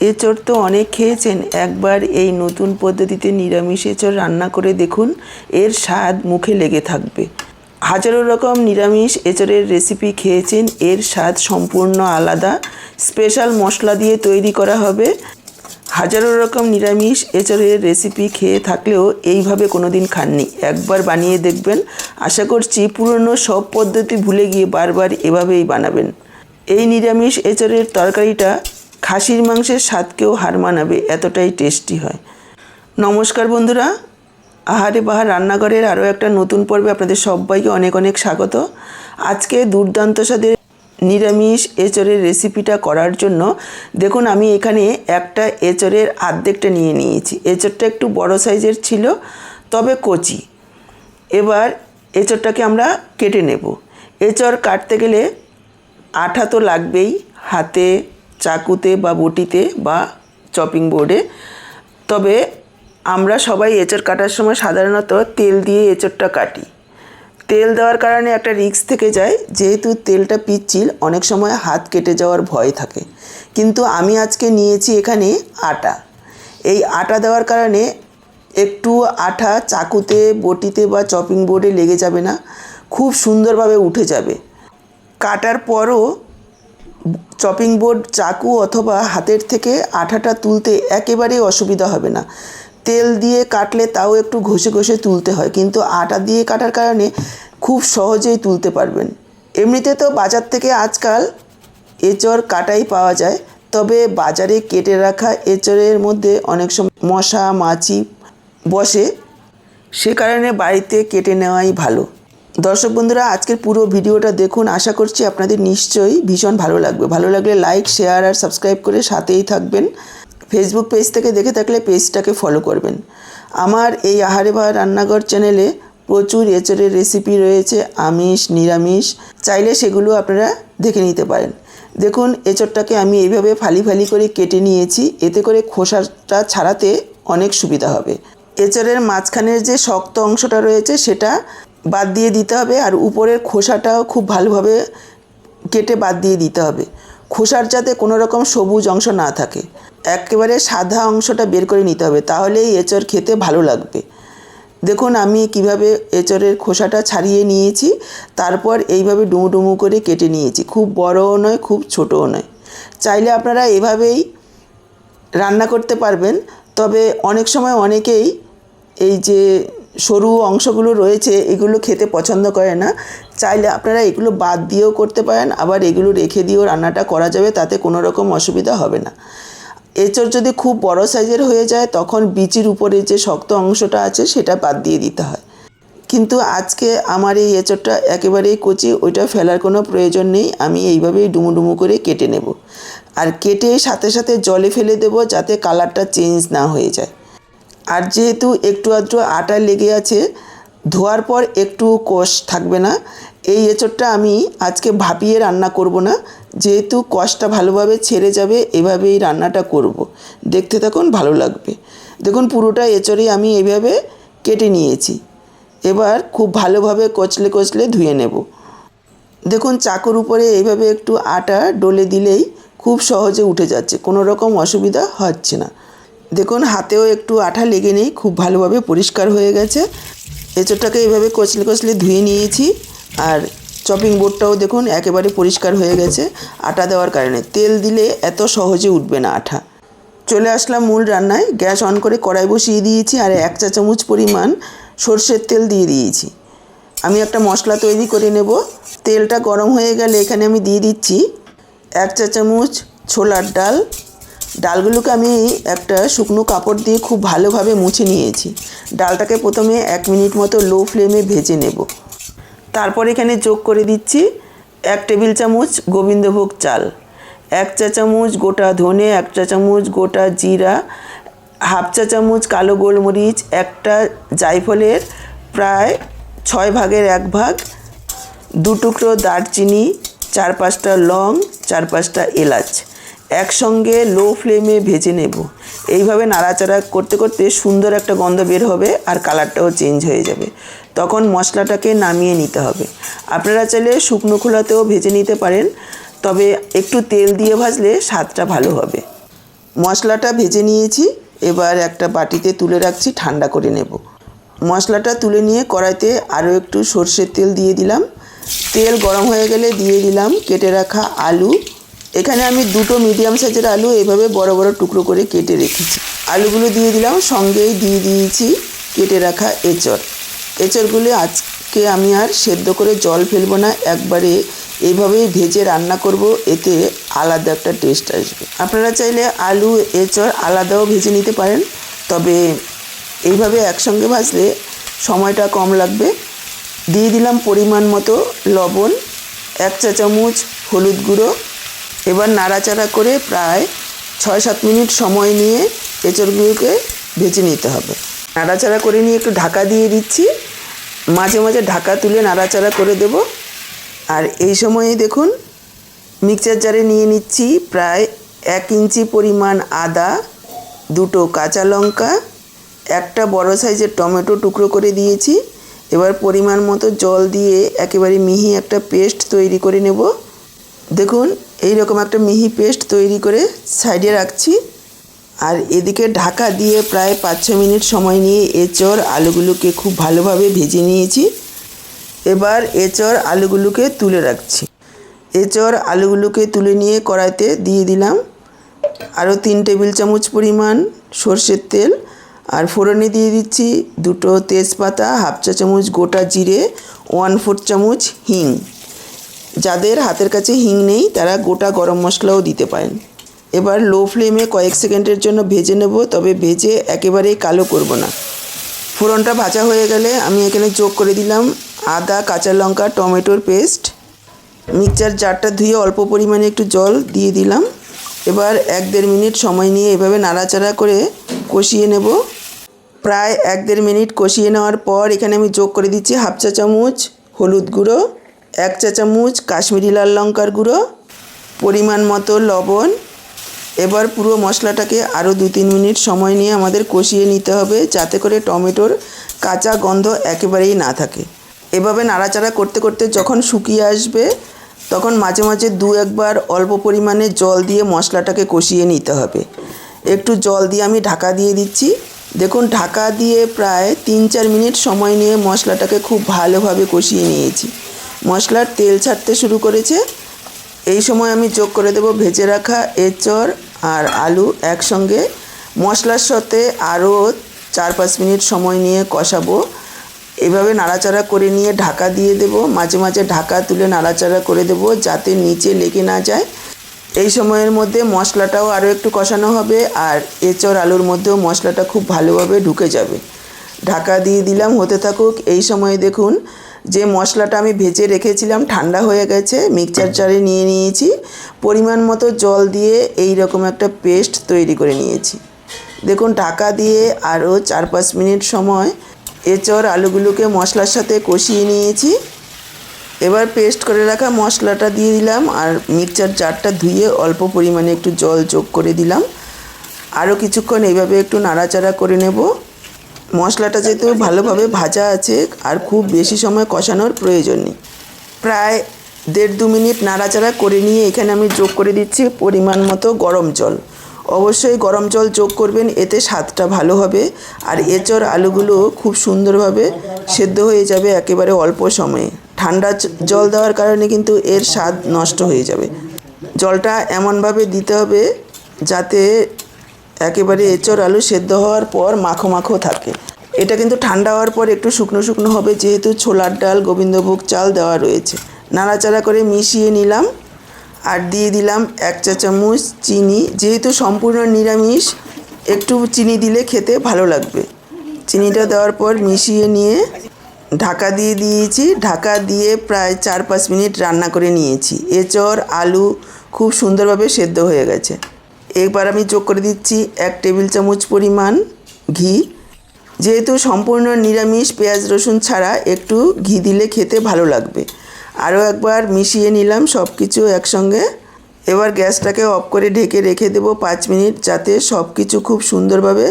এঁচড় তো অনেক খেয়েছেন। একবার এই নতুন পদ্ধতিতে নিরামিষ এঁচড় রান্না করে দেখুন, এর স্বাদ মুখে লেগে থাকবে। হাজারো রকম নিরামিষ এঁচড়ের রেসিপি খেয়েছেন, এর স্বাদ সম্পূর্ণ আলাদা। স্পেশাল মশলা দিয়ে তৈরি করা হবে। হাজারো রকম নিরামিষ এঁচড়ের রেসিপি খেয়ে থাকলেও এইভাবে কোনো দিন খাননি। একবার বানিয়ে দেখবেন। আশা করছি পুরনো সব পদ্ধতি ভুলে গিয়ে বারবার এভাবেই বানাবেন। এই নিরামিষ এঁচড়ের তরকারিটা খাসির মাংসের স্বাদকেও হার মানাবে, এতটাই টেস্টি হয়। নমস্কার বন্ধুরা, আহারে বাহার রান্নাঘরের আরও একটা নতুন পর্বে আপনাদের সবাইকে অনেক অনেক স্বাগত। আজকে দুর্দান্ত স্বাদের নিরামিষ এঁচড়ের রেসিপিটা করার জন্য দেখুন, আমি এখানে একটা এঁচড়ের আর্ধেকটা নিয়ে নিয়েছি। এঁচড়টা একটু বড় সাইজের ছিল, তবে কচি। এবার এঁচড়টাকে আমরা কেটে নেব। এঁচড় কাটতে গেলে আঠা তো লাগবেই, হাতে চাকুতে বা বটিতে বা চপিং বোর্ডে। তবে আমরা সবাই এঁচড় কাটার সময় সাধারণত তেল দিয়ে এঁচড়টা কাটি। তেল দেওয়ার কারণে একটা রিস্ক থেকে যায়, যেহেতু তেলটা পিচ্ছিল, অনেক সময় হাত কেটে যাওয়ার ভয় থাকে। কিন্তু আমি আজকে নিয়েছি এখানে আটা। এই আটা দেওয়ার কারণে একটু আঠা চাকুতে, বটিতে বা চপিং বোর্ডে লেগে যাবে না, খুব সুন্দরভাবে উঠে যাবে। কাটার পরও চপিং বোর্ড চাকু অথবা হাতের থেকে আঠাটা তুলতে একেবারেই অসুবিধা হবে না। তেল দিয়ে কাটলে তাও একটু ঘষে ঘষে তুলতে হয়, কিন্তু আটা দিয়ে কাটার কারণে খুব সহজেই তুলতে পারবেন। এমনিতে তো বাজার থেকে আজকাল এঁচড় কাটাই পাওয়া যায়, তবে বাজারে কেটে রাখা এঁচড়ের মধ্যে অনেক সময় মশা, মাছি বসে, সে কারণে বাড়িতে কেটে নেওয়াই ভালো। দর্শক বন্ধুরা, আজকের পুরো ভিডিওটা দেখুন। আশা করছি আপনাদের নিশ্চয়ই ভীষণ ভালো লাগবে। ভালো লাগলে লাইক শেয়ার আর সাবস্ক্রাইব করে সাথেই থাকবেন। ফেসবুক পেজ থেকে দেখে থাকলে পেজটাকে ফলো করবেন। আমার এই আহারে বা রান্নাঘর চ্যানেলে প্রচুর এঁচড়ের রেসিপি রয়েছে, আমিষ, নিরামিষ। চাইলে সেগুলো আপনারা দেখে নিতে পারেন। দেখুন, এঁচড়টাকে আমি এইভাবে ফালি ফালি করে কেটে নিয়েছি। এতে করে খোসাটা ছাড়াতে অনেক সুবিধা হবে। এঁচড়ের মাঝখানের যে শক্ত অংশটা রয়েছে, সেটা বাদ দিয়ে দিতে হবে আর উপরের খোসাটাও খুব ভালোভাবে কেটে বাদ দিয়ে দিতে হবে। খোসার যাতে কোনো রকম সবুজ অংশ না থাকে। একেবারে সাদা অংশটা বের করে নিতে হবে, তাহলেই এঁচড় খেতে ভালো লাগবে। দেখুন, আমি কীভাবে এঁচড়ের খোসাটা ছাড়িয়ে নিয়েছি, তারপর এইভাবে ডুমু ডুমু করে কেটে নিয়েছি। খুব বড়ও নয়, খুব ছোটও নয়। চাইলে আপনারা এভাবেই রান্না করতে পারবেন, তবে অনেক সময় অনেকেই এই যে সরু অংশগুলো রয়েছে, এগুলো খেতে পছন্দ করে না। চাইলে আপনারা এগুলো বাদ দিয়েও করতে পারেন, আবার এগুলো রেখে দিয়েও রান্নাটা করা যাবে, তাতে কোনো রকম অসুবিধা হবে না। এঁচড় যদি খুব বড় সাইজের হয়ে যায়, তখন বিচির উপরে যে শক্ত অংশটা আছে, সেটা বাদ দিয়ে দিতে হয়। কিন্তু আজকে আমার এই এঁচড়টা একেবারেই কচি, ওইটা ফেলার কোনো প্রয়োজন নেই, আমি এইভাবেই ডুমু ডুমু করে কেটে নেব। আর কেটে সাথে সাথে জলে ফেলে দেবো, যাতে কালারটা চেঞ্জ না হয়ে যায়। আর যেহেতু একটু আধটু আটা লেগে আছে, ধোয়ার পর একটু কষ থাকবে না। এই এঁচড়টা আমি আজকে ভাপিয়ে রান্না করব না। যেহেতু কষটা ভালোভাবে ছেড়ে যাবে, এভাবেই রান্নাটা করব। দেখতে থাকুন, ভালো লাগবে। দেখুন, পুরোটা এঁচড়ই আমি এইভাবে কেটে নিয়েছি। এবার খুব ভালোভাবে কচলে কচলে ধুয়ে নেব। দেখুন, চাকুর উপরে এইভাবে একটু আটা ডলে দিলেই খুব সহজে উঠে যাচ্ছে। কোনো রকম অসুবিধা হচ্ছে না। দেখুন, হাতেও একটু আঠা লেগে নেই, খুব ভালোভাবে পরিষ্কার হয়ে গেছে। এঁচড়টাকে এইভাবে কচলে কচলে ধুয়ে নিয়েছি। আর চপিং বোর্ডটাও দেখুন, একেবারে পরিষ্কার হয়ে গেছে। আটা দেওয়ার কারণে। তেল দিলে এত সহজে উঠবে না আঠা। চলে আসলাম মূল রান্নায়। গ্যাস অন করে কড়াই বসিয়ে দিয়েছি আর এক চা চামচ পরিমাণ সর্ষের তেল দিয়ে দিয়েছি। আমি একটা মশলা তৈরি করে নেব। তেলটা গরম হয়ে গেলে এখানে আমি দিয়ে দিচ্ছি এক চা চামচ ছোলার ডাল ডালগুলোকে আমি একটা শুকনো কাপড় দিয়ে খুব ভালোভাবে মুছে নিয়েছি। ডালটাকে প্রথমে এক মিনিট মতো লো ফ্লেমে ভেজে নেব। তারপর এখানে যোগ করে দিচ্ছি এক টেবিল চামচ গোবিন্দভোগ চাল, এক চা চামচ গোটা ধনে, এক চা চামচ গোটা জিরা, হাফ চা চামচ কালো গোলমরিচ, একটা জায়ফলের প্রায় ছয় ভাগের এক ভাগ, দু টুকরো দারচিনি, চার পাঁচটা লং, চার পাঁচটা এলাচ। একসঙ্গে লো ফ্লেমে ভেজে নেব। এইভাবে নাড়াচাড়া করতে করতে সুন্দর একটা গন্ধ বের হবে আর কালারটাও চেঞ্জ হয়ে যাবে। তখন মশলাটাকে নামিয়ে নিতে হবে। আপনারা চাইলে শুকনো খোলাতেও ভেজে নিতে পারেন, তবে একটু তেল দিয়ে ভাজলে স্বাদটা ভালো হবে। মশলাটা ভেজে নিয়েছি, এবার একটা বাটিতে তুলে রাখছি, ঠান্ডা করে নেব। মশলাটা তুলে নিয়ে কড়াইতে আরও একটু সর্ষের তেল দিয়ে দিলাম। তেল গরম হয়ে গেলে দিয়ে দিলাম কেটে রাখা আলু এখানে আমি দুটো মিডিয়াম সাইজের আলু এভাবে বড় বড় টুকরো করে কেটে রেখেছি। আলুগুলো দিয়ে দিলাম, সঙ্গেই দিয়ে দিয়েছি কেটে রাখা এঁচড়। এঁচড়গুলি আজকে আমি আর সেদ্ধ করে জল ফেলব না, একবারে এইভাবেই ভেজে রান্না করব, এতে আলাদা একটা টেস্ট আসবে। আপনারা চাইলে আলু, এঁচড় আলাদাও ভেজে নিতে পারেন, তবে এইভাবে একসঙ্গে ভাজলে সময়টা কম লাগবে। দিয়ে দিলাম পরিমাণ মতো লবণ, এক চা চামচ হলুদ গুঁড়ো এবার নাড়াচাড়া করে প্রায় ছয় সাত মিনিট সময় নিয়ে এঁচড়গুলোকে ভেজে নিতে হবে। নাড়াচাড়া করে নিয়ে একটু ঢাকা দিয়ে দিচ্ছি। মাঝে মাঝে ঢাকা তুলে নাড়াচাড়া করে দেব। আর এই সময়ে দেখুন মিক্সচার জারে নিয়ে নিচ্ছি প্রায় এক ইঞ্চি পরিমাণ আদা, দুটো কাঁচা লঙ্কা, একটা বড় সাইজের টমেটো টুকরো করে দিয়েছি। এবার পরিমাণ মতো জল দিয়ে একেবারে মিহি একটা পেস্ট তৈরি করে নেব। দেখুন এই রকম একটা মিহি পেস্ট তৈরি করে সাইডে রাখছি। আর এদিকে ঢাকা দিয়ে প্রায় পাঁচ ছ মিনিট সময় নিয়ে এঁচড় আলুগুলোকে খুব ভালোভাবে ভেজে নিয়েছি। এবার এঁচড় আলুগুলোকে তুলে রাখছি। এঁচড় আলুগুলোকে তুলে নিয়ে কড়াইতে দিয়ে দিলাম। আরও তিন টেবিল চামচ পরিমাণ সর্ষের তেল। আর ফোড়নে দিয়ে দিচ্ছি দুটো তেজপাতা, হাফ চা চামচ গোটা জিরে ওয়ান ফোর চামচ হিং। যাদের হাতের কাছে হিং নেই, তারা গোটা গরম মশলাও দিতে পারেন। এবার লো ফ্লেমে কয়েক সেকেন্ডের জন্য ভেজে নেব, তবে ভেজে একেবারেই কালো করব না। ফোড়নটা ভাজা হয়ে গেলে আমি এখানে যোগ করে দিলাম আদা, কাঁচা লঙ্কা, টমেটোর পেস্ট। মিক্সচার জারটা ধুয়ে অল্প পরিমাণে একটু জল দিয়ে দিলাম। এবার এক দেড় মিনিট সময় নিয়ে এভাবে নাড়াচাড়া করে কষিয়ে নেব। প্রায় এক দেড় মিনিট কষিয়ে নেওয়ার পর এখানে আমি যোগ করে দিচ্ছি হাফ চা চামচ হলুদ গুঁড়ো। এক চা চামচ কাশ্মীরি লাল লঙ্কার গুঁড়ো, পরিমাণ মতো লবণ। এবার পুরো মশলাটাকে আরও দু তিন মিনিট সময় নিয়ে আমাদের কষিয়ে নিতে হবে যাতে করে টমেটোর কাঁচা গন্ধ একেবারেই না থাকে। এভাবে নাড়াচাড়া করতে করতে যখন শুকিয়ে আসবে, তখন মাঝে মাঝে দু একবার অল্প পরিমাণে জল দিয়ে মশলাটাকে কষিয়ে নিতে হবে। একটু জল দিয়ে আমি ঢাকা দিয়ে দিচ্ছি। দেখুন, ঢাকা দিয়ে প্রায় তিন চার মিনিট সময় নিয়ে মশলাটাকে খুব ভালোভাবে কষিয়ে নিয়েছি। মশলার তেল ছাড়তে শুরু করেছে। এই সময় আমি যোগ করে দেব ভেজে রাখা এঁচড় আর আলু একসঙ্গে। মশলার সাথে আরও চার পাঁচ মিনিট সময় নিয়ে কষাবো। এভাবে নাড়াচাড়া করে নিয়ে ঢাকা দিয়ে দেব। মাঝে মাঝে ঢাকা তুলে নাড়াচাড়া করে দেব যাতে নিচে লেগে না যায়। এই সময়ের মধ্যে মশলাটাও আরও একটু কষানো হবে আর এঁচড় আলুর মধ্যেও মশলাটা খুব ভালোভাবে ঢুকে যাবে। ঢাকা দিয়ে দিলাম, হতে থাকুক। এই সময় দেখুন যে মশলাটা আমি ভেজে রেখেছিলাম, ঠান্ডা হয়ে গেছে মিক্সচার জারে নিয়ে নিয়েছি। পরিমাণ মতো জল দিয়ে এই রকম একটা পেস্ট তৈরি করে নিয়েছি। দেখুন, ঢাকা দিয়ে আরও চার পাঁচ মিনিট সময় এঁচড় আলুগুলোকে মশলার সাথে কষিয়ে নিয়েছি। এবার পেস্ট করে রাখা মশলাটা দিয়ে দিলাম আর মিক্সচার জারটা ধুয়ে অল্প পরিমাণে একটু জল যোগ করে দিলাম। আরও কিছুক্ষণ এইভাবে একটু নাড়াচাড়া করে নেব। মশলাটা যেহেতু ভালোভাবে ভাজা আছে আর খুব বেশি সময় কষানোর প্রয়োজন নেই। প্রায় দেড় দু মিনিট নাড়াচাড়া করে নিয়ে এখানে আমি যোগ করে দিচ্ছি পরিমাণ মতো গরম জল। অবশ্যই গরম জল যোগ করবেন, এতে স্বাদটা ভালো হবে আর এঁচড় আলুগুলো খুব সুন্দরভাবে সেদ্ধ হয়ে যাবে একেবারে অল্প সময়ে। ঠান্ডা জল দেওয়ার কারণে কিন্তু এর স্বাদ নষ্ট হয়ে যাবে। জলটা এমনভাবে দিতে হবে যাতে একেবারে এঁচড় আলু সেদ্ধ হওয়ার পর মাখো মাখো থাকে। এটা কিন্তু ঠান্ডা হওয়ার পর একটু শুকনো শুকনো হবে, যেহেতু ছোলার ডাল, গোবিন্দভোগ চাল দেওয়া রয়েছে। নাড়াচাড়া করে মিশিয়ে নিলাম আর দিয়ে দিলাম এক চা চামচ চিনি। যেহেতু সম্পূর্ণ নিরামিষ, একটু চিনি দিলে খেতে ভালো লাগবে। চিনিটা দেওয়ার পর মিশিয়ে নিয়ে ঢাকা দিয়ে দিয়েছি। ঢাকা দিয়ে প্রায় চার পাঁচ মিনিট রান্না করে নিয়েছি। এঁচড়, আলু খুব সুন্দরভাবে সেদ্ধ হয়ে গেছে। এবার আমি যোগ করে দিচ্ছি এক টেবিল চামচ পরিমাণ ঘি। যেহেতু সম্পূর্ণ নিরামিষ পেঁয়াজ, রসুন ছাড়া একটু ঘি দিলে খেতে ভালো লাগবে। আরও একবার মিশিয়ে নিলাম সব কিছু একসঙ্গে। এবার গ্যাসটাকে অফ করে ঢেকে রেখে দেবো পাঁচ মিনিট যাতে সব কিছু খুব সুন্দরভাবে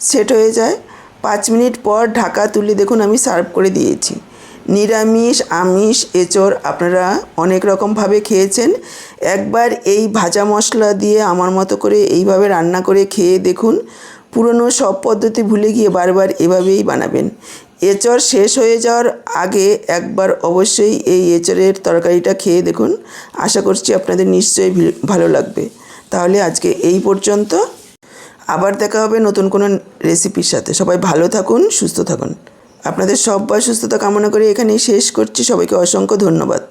সেট হয়ে যায়। পাঁচ মিনিট পর ঢাকা তুলে দেখুন আমি সার্ভ করে দিয়েছি। নিরামিষ, আমিষ, এঁচড় আপনারা অনেক রকমভাবে খেয়েছেন। একবার এই ভাজা মশলা দিয়ে আমার মতো করে এইভাবে রান্না করে খেয়ে দেখুন, পুরনো সব পদ্ধতি ভুলে গিয়ে বারবার এভাবেই বানাবেন। এঁচড় শেষ হয়ে যাওয়ার আগে একবার অবশ্যই এই এঁচড়ের তরকারিটা খেয়ে দেখুন। আশা করছি আপনাদের নিশ্চয়ই ভালো লাগবে। তাহলে আজকে এই পর্যন্ত। আবার দেখা হবে নতুন কোনো রেসিপির সাথে। সবাই ভালো থাকুন, সুস্থ থাকুন। আপনাদের সব্বার সুস্থতা কামনা করে এখানেই শেষ করছি। সবাইকে অসংখ্য ধন্যবাদ।